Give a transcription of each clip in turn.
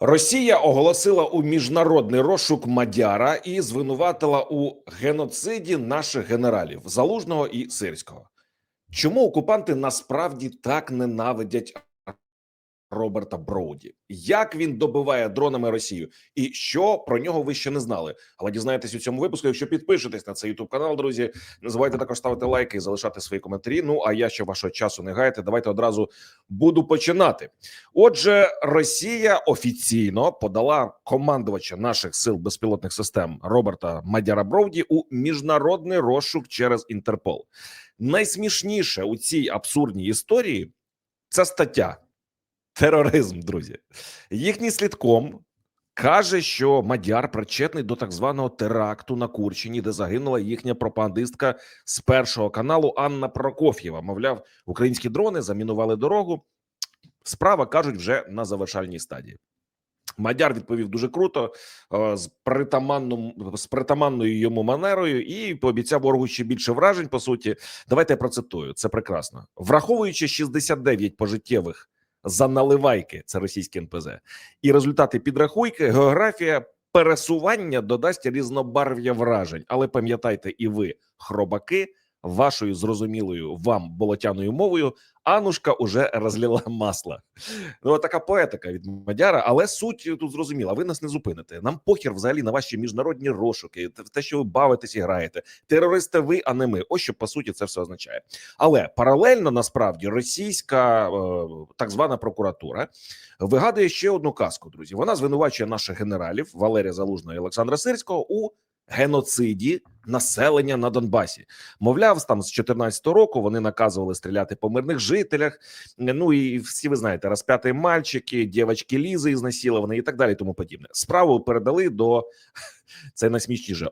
Росія оголосила у міжнародний розшук Мадяра і звинуватила у геноциді наших генералів Залужного і Сирського. Чому окупанти насправді так ненавидять Роберта Броуді? Як він добиває дронами Росію? І що про нього ви ще не знали? Але дізнаєтесь у цьому випуску. Якщо підпишетесь на цей youtube канал, друзі, не забувайте також ставити лайки і залишати свої коментарі. Ну а я ще вашого часу не гаяти. Давайте одразу буду починати. Отже, Росія офіційно подала командувача наших сил безпілотних систем Роберта Мадяра Броуді у міжнародний розшук через Інтерпол. Найсмішніше у цій абсурдній історії це стаття тероризм. Друзі, їхній слідком каже, що Мадяр причетний до так званого теракту на Курщині, де загинула їхня пропагандистка з першого каналу Анна Прокоф'єва. Мовляв, українські дрони замінували дорогу. Справа кажуть вже на завершальній стадії. Мадяр відповів дуже круто е, з притаманним з притаманною йому манерою і пообіцяв ворогу ще більше вражень. По суті, давайте я процитую. Це прекрасно, враховуючи 69 пожиттєвих за наливайки, це російське НПЗ, і результати підрахуйки. Географія пересування додасть різнобарв'я вражень. Але пам'ятайте, і ви, хробаки, вашою зрозумілою вам болотяною мовою, Анушка уже розлила масло. Ну така поетика від Мадяра, але суть тут зрозуміла. Ви нас не зупините. Нам похір взагалі на ваші міжнародні розшуки, те, що ви бавитесь і граєте. Терористи, ви, а не ми. Ось що по суті це все означає. Але паралельно насправді російська е, так звана прокуратура вигадує ще одну казку. Друзі, вона звинувачує наших генералів Валерія Залужного і Олександра Сирського у геноциді населення на Донбасі. Мовляв, там з 14 року вони наказували стріляти по мирних жителях. Ну і всі ви знаєте, розп'яті мальчики, дівчатки Лізи ізнасиловані і так далі. Тому подібне. Справу передали до це найсмішніше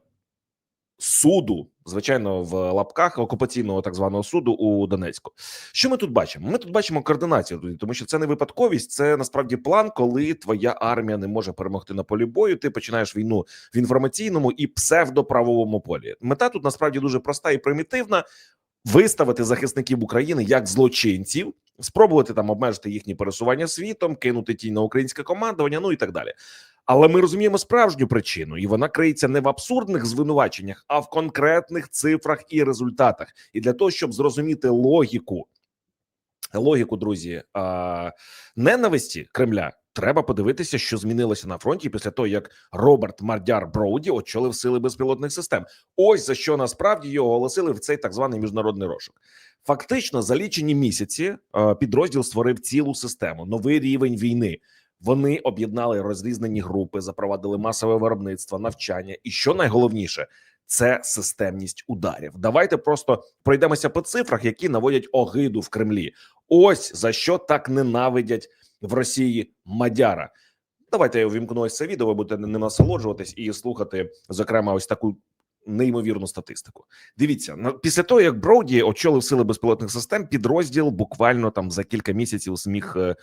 суду, звичайно, в лапках окупаційного так званого суду у Донецьку. Що ми тут бачимо? Ми тут бачимо координацію, тому що це не випадковість, це насправді план, коли твоя армія не може перемогти на полі бою. Ти починаєш війну в інформаційному і псевдоправовому полі. Мета тут насправді дуже проста і примітивна: виставити захисників України як злочинців. Спробувати там обмежити їхні пересування світом, кинути тінь на українське командування, ну і так далі. Але ми розуміємо справжню причину, і вона криється не в абсурдних звинуваченнях, а в конкретних цифрах і результатах. І для того, щоб зрозуміти логіку, логіку, друзі, ненависті Кремля. Треба подивитися, що змінилося на фронті після того, як Роберт Мардяр Броуді очолив сили безпілотних систем. Ось за що насправді його оголосили в цей так званий міжнародний розшук. Фактично, за лічені місяці підрозділ створив цілу систему, новий рівень війни. Вони об'єднали розрізнені групи, запровадили масове виробництво, навчання, і що найголовніше, це системність ударів. Давайте просто пройдемося по цифрах, які наводять огиду в Кремлі. Ось за що так ненавидять в Росії Мадяра. Давайте я увімкну ось це відео. Ви будете ним насолоджуватись і слухати, зокрема, ось таку неймовірну статистику. Дивіться, після того як Броуді очолив сили безпілотних систем, підрозділ буквально там за кілька місяців зміг е,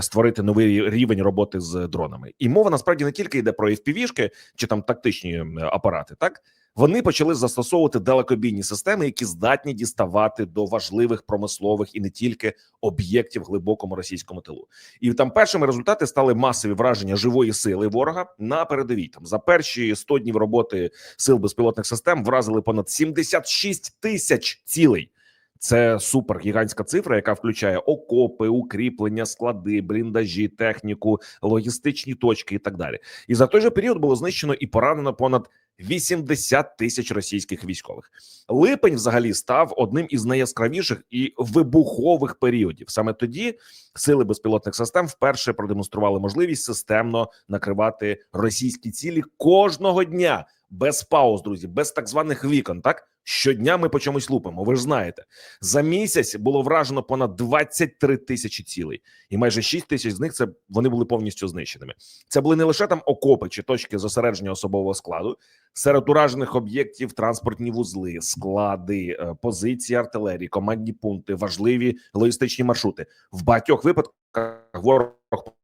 створити новий рівень роботи з дронами. І мова насправді не тільки йде про FPV-шки чи там тактичні е, апарати. Так вони почали застосовувати далекобійні системи, які здатні діставати до важливих промислових і не тільки об'єктів глибокому російському тилу. І там першими результати стали масові враження живої сили ворога на передовій. Там за перші 100 днів роботи сил безпілотних систем вразили понад 76 тисяч цілей. Це супер гігантська цифра, яка включає окопи, укріплення, склади, бліндажі, техніку, логістичні точки і так далі. І за той же період було знищено і поранено понад 80 тисяч російських військових. Липень взагалі став одним із найяскравіших і вибухових періодів. Саме тоді сили безпілотних систем вперше продемонстрували можливість системно накривати російські цілі кожного дня без пауз, друзі, без так званих вікон. Так щодня ми по чомусь лупимо. Ви ж знаєте, за місяць було вражено понад 23 тисячі цілей, і майже 6 тисяч з них це вони були повністю знищеними. Це були не лише там окопи чи точки зосередження особового складу, серед уражених об'єктів, транспортні вузли, склади, е, позиції артилерії, командні пункти, важливі логістичні маршрути. В багатьох випадках ворог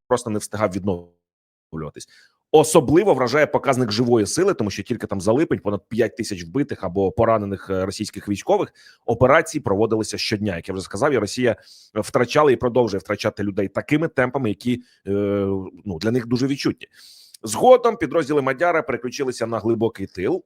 просто не встигав відновлюватись. Особливо вражає показник живої сили, тому що тільки там за липень понад 5 тисяч вбитих або поранених е, російських військових операції проводилися щодня. Як я вже сказав, і Росія втрачала і продовжує втрачати людей такими темпами, які е, ну для них дуже відчутні. Згодом підрозділи Мадяра переключилися на глибокий тил.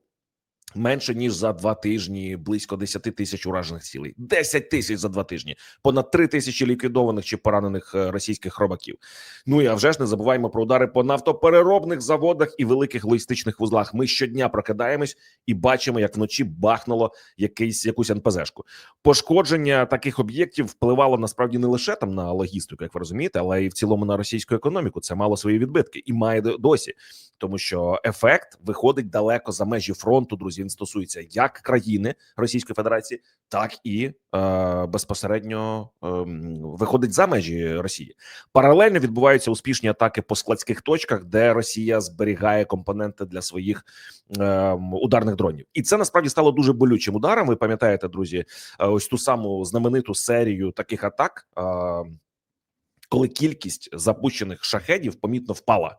Менше ніж за два тижні, близько 10 тисяч уражених цілей. 10 тисяч за два тижні, понад 3 тисячі ліквідованих чи поранених е, російських робаків. Ну і а вже ж не забуваємо про удари по нафтопереробних заводах і великих логістичних вузлах. Ми щодня прокидаємось і бачимо, як вночі бахнуло якийсь якусь НПЗшку. Пошкодження таких об'єктів впливало насправді не лише там на логістику, як ви розумієте, але і в цілому на російську економіку. Це мало свої відбитки і має досі, тому що ефект виходить далеко за межі фронту. Друзі, він стосується як країни Російської Федерації, так і е, безпосередньо е, виходить за межі Росії. Паралельно відбуваються успішні атаки по складських точках, де Росія зберігає компоненти для своїх е, ударних дронів, і це насправді стало дуже болючим ударом. Ви пам'ятаєте, друзі, е, ось ту саму знамениту серію таких атак. Е, коли кількість запущених шахедів помітно впала,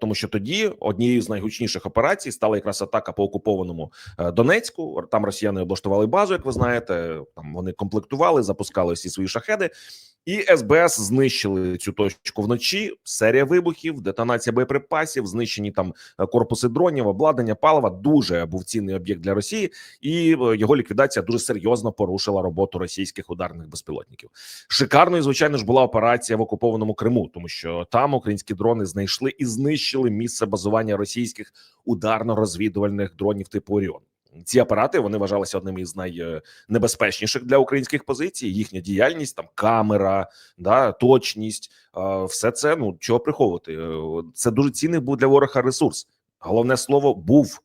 тому що тоді однією з найгучніших операцій стала якраз атака по окупованому е, Донецьку. Там росіяни облаштували базу, як ви знаєте. Там вони комплектували, запускали всі свої шахеди, і СБС знищили цю точку вночі. Серія вибухів, детонація боєприпасів, знищені там е, корпуси дронів, обладнання палива. Дуже був цінний об'єкт для Росії, і е, його ліквідація дуже серйозно порушила роботу російських ударних безпілотників. Шикарною, звичайно ж, була операція в окупованому Криму, тому що там українські дрони знайшли і знищили місце базування російських ударно-розвідувальних дронів типу Оріон. Ці апарати вони вважалися одними із найнебезпечніших для українських позицій. Їхня діяльність, там камера, да, точність, все це ну чого приховувати. Е, Це дуже цінний був для ворога ресурс. Головне слово був.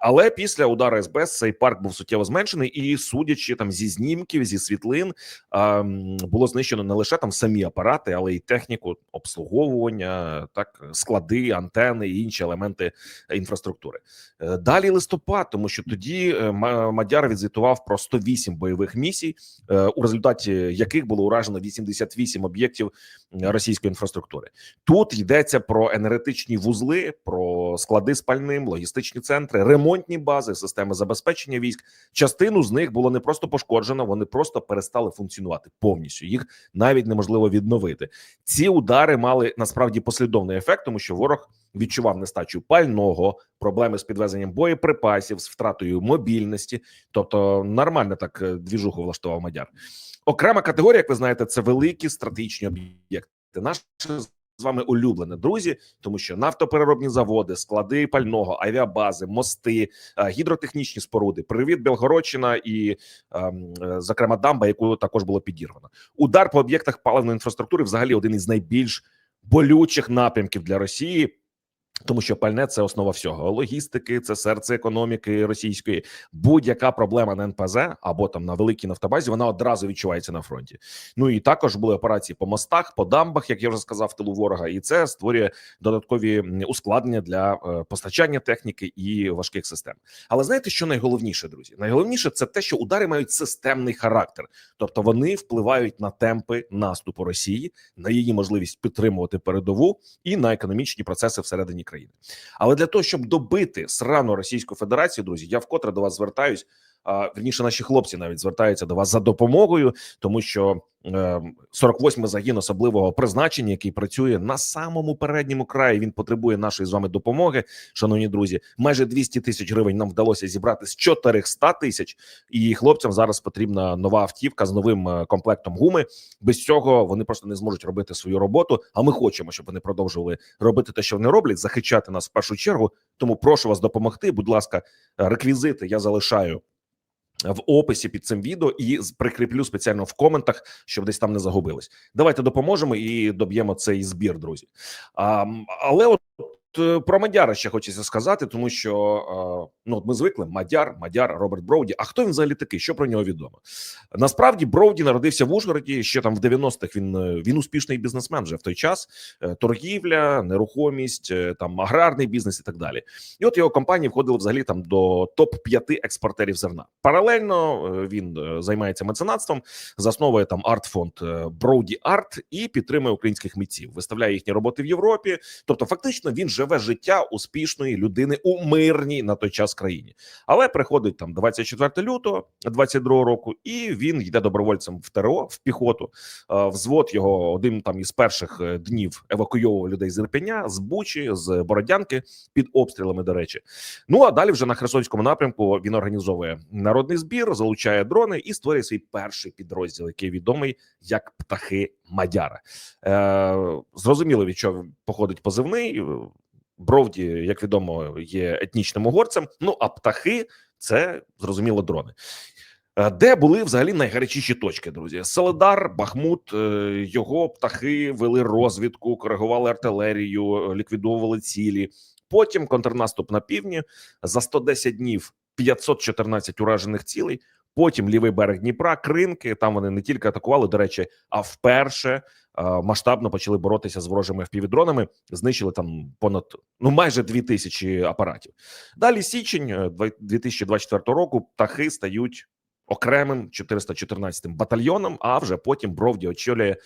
Але після удару СБС цей парк був суттєво зменшений, і судячи там зі знімків, зі світлин, ем, було знищено не лише там самі апарати, але й техніку обслуговування, так склади, антени і інші елементи інфраструктури. Е, Далі листопад, тому що тоді е, Мадяр відзвітував про 108 бойових місій, е, у результаті яких було уражено 88 об'єктів російської інфраструктури. Тут йдеться про енергетичні вузли, про склади з пальним, логістичні центри, ремонтні бази, системи забезпечення військ. Частину з них було не просто пошкоджено, вони просто перестали функціонувати повністю. Їх навіть неможливо відновити. Ці удари мали насправді послідовний ефект, тому що ворог відчував нестачу пального, проблеми з підвезенням боєприпасів, з втратою мобільності. Тобто, нормально так е, двіжуху влаштував Мадяр. Окрема категорія, як ви знаєте, це великі стратегічні об'єкти. Наші з вами улюблене друзі, тому що нафтопереробні заводи, склади пального, авіабази, мости, е, гідротехнічні споруди, привіт Белгородщина і, ем, е, зокрема, дамба, яку також було підірвано. Удар по об'єктах паливної інфраструктури взагалі один із найбільш болючих напрямків для Росії. Тому що пальне це основа всього логістики, це серце економіки російської. Будь-яка проблема на НПЗ або там на великій нафтобазі, вона одразу відчувається на фронті. Ну і також були операції по мостах, по дамбах, як я вже сказав, тилу ворога, і це створює додаткові ускладнення для е, постачання техніки і важких систем. Але знаєте, що найголовніше, друзі? Найголовніше це те, що удари мають системний характер, тобто вони впливають на темпи наступу Росії, на її можливість підтримувати передову і на економічні процеси всередині. Але для того, щоб добити срану Російську Федерацію, друзі, я вкотре до вас звертаюсь. А вірніше, наші хлопці навіть звертаються до вас за допомогою, тому що е, 48-й загін особливого призначення, який працює на самому передньому краї, він потребує нашої з вами допомоги. Шановні друзі, майже 200 тисяч гривень нам вдалося зібрати з 400 тисяч, і хлопцям зараз потрібна нова автівка з новим е, комплектом гуми. Без цього вони просто не зможуть робити свою роботу. А ми хочемо, щоб вони продовжували робити те, що вони роблять, захищати нас в першу чергу. Тому прошу вас допомогти. Будь ласка, реквізити я залишаю в описі під цим відео і прикріплю спеціально в коментах, щоб десь там не загубились. Давайте допоможемо і доб'ємо цей збір, друзі. А, але от. Е, Про Мадяра ще хочеться сказати, тому що е, ну от ми звикли Мадяр, Мадяр, Роберт Броуді. А хто він взагалі такий? Що про нього відомо? Насправді Броуді народився в Ужгороді. Ще там в 90-х Він е, він успішний бізнесмен вже в той час. Торгівля, нерухомість, там аграрний бізнес і так далі. І от його компанії входили взагалі там до топ 5 експортерів зерна. Паралельно він займається меценатством, засновує там арт-фонд Броуді Арт і підтримує українських митців, виставляє їхні роботи в Європі. Тобто, фактично, він живе живе життя успішної людини у мирній на той час країні. Але приходить там 24 лютого 22 року, і він йде добровольцем в ТРО в піхоту. Е, Взвод його один там із перших е, днів евакуйовував людей з Ірпеня, з Бучі, з Бородянки під обстрілами. До речі, ну а далі вже на Херсонському напрямку він організовує народний збір, залучає дрони і створює свій перший підрозділ, який відомий як птахи Мадяра. Е, зрозуміло, від чого походить позивний. Бровді, як відомо, є етнічним угорцем. Ну а птахи це зрозуміло дрони. Е, Де були взагалі найгарячіші точки, друзі? Соледар, Бахмут, е, його птахи вели розвідку, коригували артилерію, е, ліквідовували цілі. Потім контрнаступ на півдні за 110 днів 514 уражених цілей. Потім лівий берег Дніпра, Кринки. Там вони не тільки атакували, до речі, а вперше е, масштабно почали боротися з ворожими впівдронами. Знищили там понад ну майже дві тисячі апаратів. Далі січень е, два- 2024 року. Птахи стають окремим 414-м батальйоном. А вже потім Бровді очолює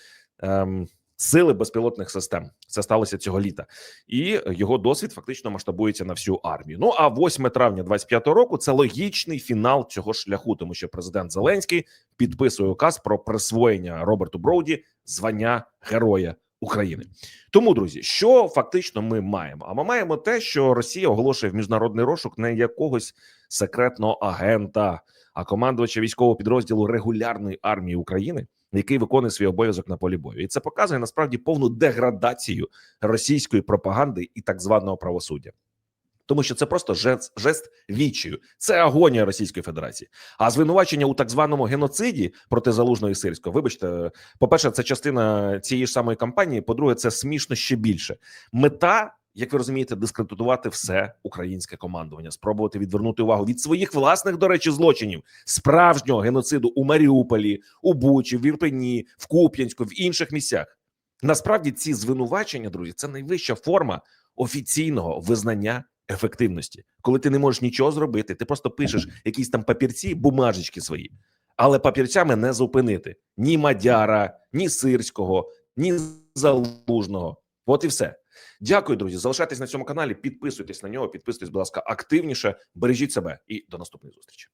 ем, сили безпілотних систем. Це сталося цього літа, і його досвід фактично масштабується на всю армію. Ну а 8 травня 25 року це логічний фінал цього шляху, тому що президент Зеленський підписує указ про присвоєння Роберту Броуді звання Героя України. Тому, друзі, що фактично ми маємо? А ми маємо те, що Росія оголошує в міжнародний розшук не якогось секретного агента, а командувача військового підрозділу регулярної армії України, який виконує свій обов'язок на полі бою, і це показує насправді повну деградацію російської пропаганди і так званого правосуддя. Тому що це просто жест, жест відчаю, це агонія Російської Федерації. А звинувачення у так званому геноциді проти залужного і сирського, вибачте, по-перше, це частина цієї ж самої кампанії. По-друге, це смішно ще більше. Мета, як ви розумієте, дискредитувати все українське командування, спробувати відвернути увагу від своїх власних, до речі, злочинів справжнього геноциду у Маріуполі, у Бучі, в Ірпені, в Куп'янську, в інших місцях. Насправді ці звинувачення, друзі, це найвища форма офіційного визнання ефективності, коли ти не можеш нічого зробити, ти просто пишеш якісь там папірці, бумажечки свої, але папірцями не зупинити ні Мадяра, ні Сирського, ні Залужного. От і все. Дякую, друзі. Залишайтесь на цьому каналі, підписуйтесь на нього, підписуйтесь, будь ласка, активніше. Бережіть себе і до наступної зустрічі.